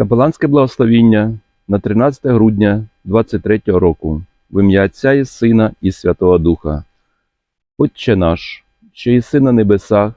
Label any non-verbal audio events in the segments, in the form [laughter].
Капеланське благословіння на 13 грудня 23 року в ім'я Отця і Сина і Святого Духа. Отче наш, що єси на небесах,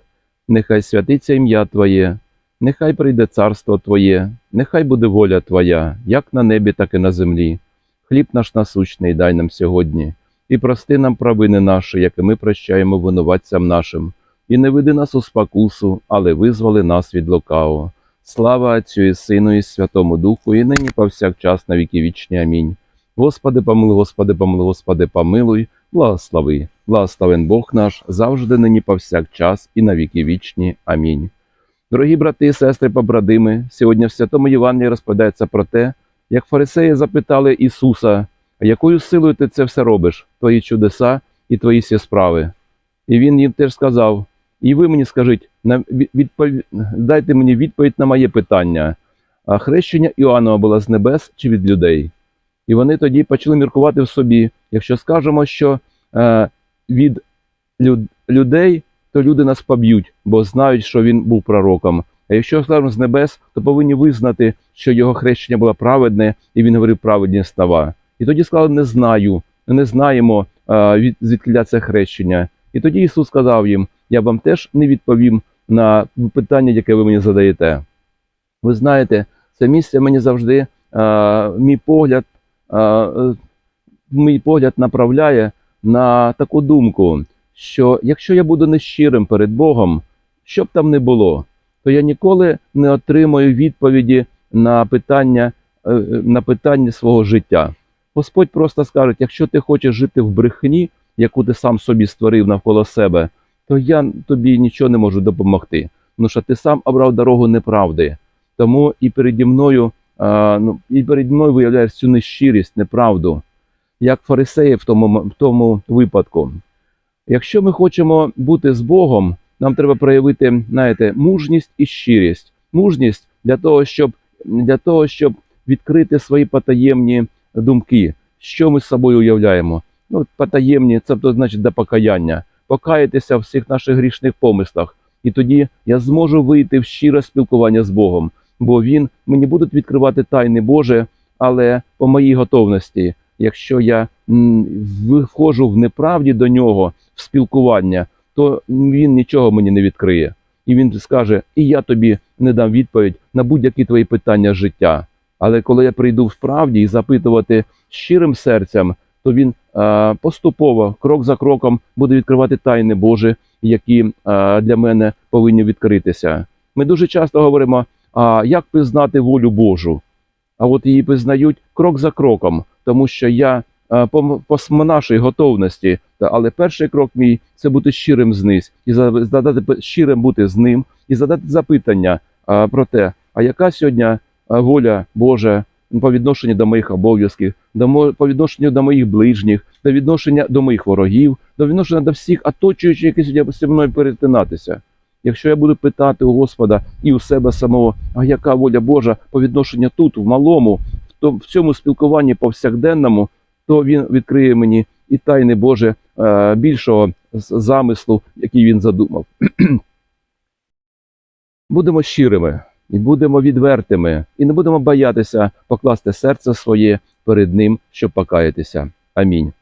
нехай святиться ім'я Твоє, нехай прийде царство Твоє, нехай буде воля Твоя, як на небі, так і на землі. Хліб наш насущний дай нам сьогодні, і прости нам провини наші, як ми прощаємо винуватцям нашим, і не веди нас у спокусу, але визволи нас від лукавого. Слава Отцю і Сину, і Святому Духу, і нині повсякчас на віки вічні. Амінь. Господи, помилуй, Господи, помилуй, Господи, помилуй, благослови, благословен Бог наш, завжди нині повсякчас і на віки вічні. Амінь. Дорогі брати і сестри, побратими, сьогодні в Святому Євангелії розповідається про те, як фарисеї запитали Ісуса, якою силою ти це все робиш, твої чудеса і твої всі справи. І він їм теж сказав: і ви мені скажіть, дайте мені відповідь на моє питання. А хрещення Іоаннова було з небес чи від людей? І вони тоді почали міркувати в собі. Якщо скажемо, що е, від люд... людей, то люди нас поб'ють, бо знають, що він був пророком. А якщо скажемо з небес, то повинні визнати, що його хрещення було праведне, і він говорив праведні слова. І тоді сказали, не знаю, не знаємо е, від звідкиля це хрещення. І тоді Ісус сказав їм: Я вам теж не відповім на питання, яке ви мені задаєте. Ви знаєте, це місце мені завжди е, мій погляд, е, е, мій погляд направляє на таку думку, що якщо я буду нещирим перед Богом, що б там не було, то я ніколи не отримаю відповіді на питання, е, на питання свого життя. Господь просто скаже: якщо ти хочеш жити в брехні, яку ти сам собі створив навколо себе, то я тобі нічого не можу допомогти. Тому що ти сам обрав дорогу неправди. Тому і переді мною, а, ну, і переді мною виявляєш цю нещирість, неправду, як фарисеї в тому, в тому випадку. Якщо ми хочемо бути з Богом, нам треба проявити, знаєте, мужність і щирість. Мужність для того, щоб, для того, щоб відкрити свої потаємні думки, що ми з собою уявляємо. Ну, потаємні, це значить до покаяння, покаятися в всіх наших грішних помислах. І тоді я зможу вийти в щире спілкування з Богом, бо Він мені буде відкривати тайни Боже, але по моїй готовності, якщо я виходжу в неправді до нього в спілкування, то він нічого мені не відкриє. І він скаже: І я тобі не дам відповідь на будь-які твої питання життя. Але коли я прийду в правді і запитувати щирим серцем, то він е, поступово, крок за кроком, буде відкривати тайни Божі, які е, для мене повинні відкритися. Ми дуже часто говоримо, а як пізнати волю Божу? А от її пізнають крок за кроком, тому що я е, по, по нашій готовності, але перший крок мій це бути щирим з низ, і задати щирим бути з ним, і задати запитання про те, а яка сьогодні воля Божа по відношенню до моїх обов'язків, до по відношенню до моїх ближніх, до відношення до моїх ворогів, до відношення до всіх оточуючих, які сьогодні зі мною перетинатися. Якщо я буду питати у Господа і у себе самого, а яка воля Божа по відношенню тут, в малому, в, то- в цьому спілкуванні повсякденному, то він відкриє мені і тайни Боже е, більшого замислу, який він задумав. [clears throat] будемо щирими і будемо відвертими, і не будемо боятися покласти серце своє перед Ним, щоб покаятися. Амінь.